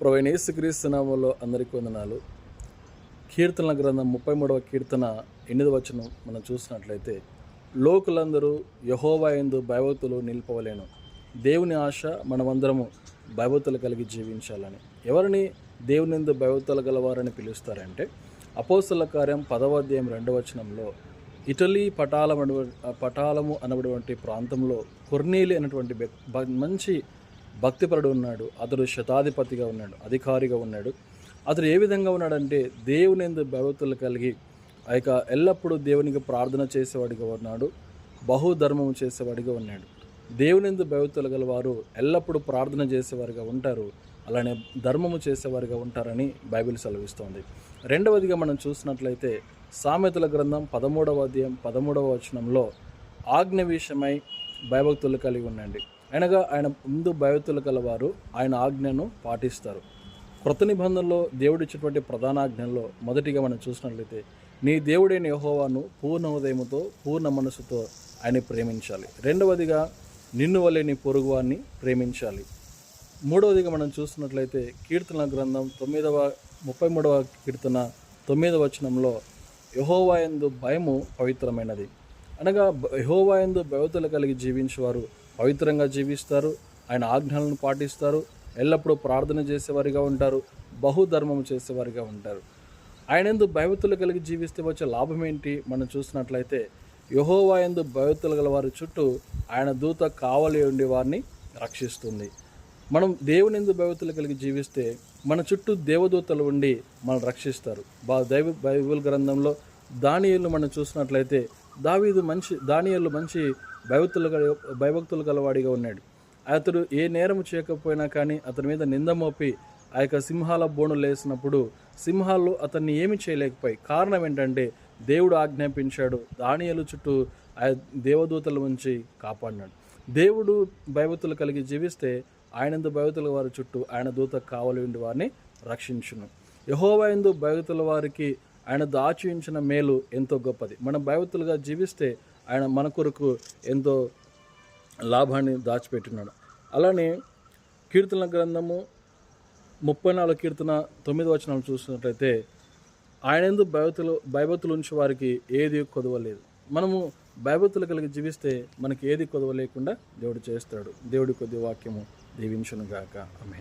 ప్రొవైన్ యేసుక్రీస్తునామంలో అందరికీ వందనాలు. కీర్తనల గ్రంథం ముప్పై మూడవ కీర్తన ఎనిమిది వచనం మనం చూసినట్లయితే లోకులందరూ యహోవా ఎందు భయభక్తులు నిలిపవలేను. దేవుని ఆశ మనమందరము భయభక్తులు కలిగి జీవించాలని. ఎవరిని దేవుని ఎందు భయభక్తులు గలవారని పిలుస్తారంటే అపోస్తల కార్యం పదవ అధ్యాయం రెండవ వచనంలో ఇటలీ పటాలం పటాలము అనబడినటువంటి ప్రాంతంలో కొర్నీలి అనేటువంటి మంచి భక్తిపరుడు ఉన్నాడు అతడు శతాధిపతిగా ఉన్నాడు అధికారిగా ఉన్నాడు. అతడు ఏ విధంగా ఉన్నాడంటే దేవుని ఎందు భగవతులు కలిగి ఆ యొక్క ఎల్లప్పుడూ దేవునికి ప్రార్థన చేసేవాడిగా ఉన్నాడు బహుధర్మము చేసేవాడిగా ఉన్నాడు. దేవునిందు భగవతులు గల వారు ఎల్లప్పుడూ ప్రార్థన చేసేవారుగా ఉంటారు అలానే ధర్మము చేసేవారుగా ఉంటారని బైబిల్ సెలవిస్తోంది. రెండవదిగా మనం చూసినట్లయితే సామెతల గ్రంథం పదమూడవ అధ్యాయం పదమూడవ వచనంలో ఆజ్ఞ విషయమై భయభక్తులు కలిగి ఉండండి. అనగా ఆయన ముందు భయభక్తులు కలవారు ఆయన ఆజ్ఞను పాటిస్తారు. కృత నిబంధనలో దేవుడిచ్చినటువంటి ప్రధాన ఆజ్ఞల్లో మొదటిగా మనం చూసినట్లయితే నీ దేవుడైన యహోవాను పూర్ణ హృదయముతో పూర్ణ మనసుతో ఆయన ప్రేమించాలి. రెండవదిగా నిన్ను వలె నీ పొరుగువాన్ని ప్రేమించాలి. మూడవదిగా మనం చూస్తున్నట్లయితే కీర్తన గ్రంథం తొమ్మిదవ ముప్పై మూడవ కీర్తన తొమ్మిదవ వచనంలో యహోవా యందు భయము పవిత్రమైనది. అనగా యహోవా ఎందు యందు కలిగి జీవించేవారు పవిత్రంగా జీవిస్తారు. ఆయన ఆజ్ఞలను పాటిస్తారు. ఎల్లప్పుడూ ప్రార్థన చేసేవారిగా ఉంటారు. బహుధర్మం చేసేవారిగా ఉంటారు. ఆయన ఎందు భయవతులు కలిగి జీవిస్తే వచ్చే లాభం ఏంటి? మనం చూసినట్లయితే యహోవా ఎందు భయవతులు గల వారి చుట్టూ ఆయన దూత కావలి ఉండి వారిని రక్షిస్తుంది. మనం దేవుని ఎందు భయవతులు కలిగి జీవిస్తే మన చుట్టూ దేవదూతలు ఉండి మనం రక్షిస్తారు. బా దైవ బైబిల్ గ్రంథంలో దానియులు మనం చూసినట్లయితే దావీదు మంచి దానియలు మంచి భయభక్తులు గల భయభక్తులు గలవాడిగా ఉన్నాడు. అతడు ఏ నేరము చేయకపోయినా కానీ అతని మీద నింద మోపి ఆ యొక్క సింహాల బోను లేసినప్పుడు సింహాలు అతన్ని ఏమి చేయలేకపోయి. కారణం ఏంటంటే దేవుడు ఆజ్ఞాపించాడు దానియలు చుట్టూ ఆ దేవదూతల నుంచి కాపాడినాడు. దేవుడు భయభక్తులు కలిగి జీవిస్తే ఆయనందు భయభక్తుల వారి చుట్టూ ఆయన దూత కావలి ఉండి వారిని రక్షించును. యహోవా ఎందు భయభక్తుల వారికి ఆయన దాచి ఉంచిన మేలు ఎంతో గొప్పది. మనం భయభక్తులుగా జీవిస్తే ఆయన మన కొరకు ఎంతో లాభాన్ని దాచిపెట్టినాడు. అలానే కీర్తన గ్రంథము ముప్పై నాలుగు కీర్తన తొమ్మిది వచనాలు చూసినట్లయితే ఆయన ఎందు భయవతులు భయభక్తులు ఉంచి వారికి ఏది కొదవలేదు. మనము భయభక్తులు కలిగి జీవిస్తే మనకి ఏది కొదవ లేకుండా దేవుడు చేస్తాడు. దేవుడి కొద్ది వాక్యము దీవించును గాక ఆమె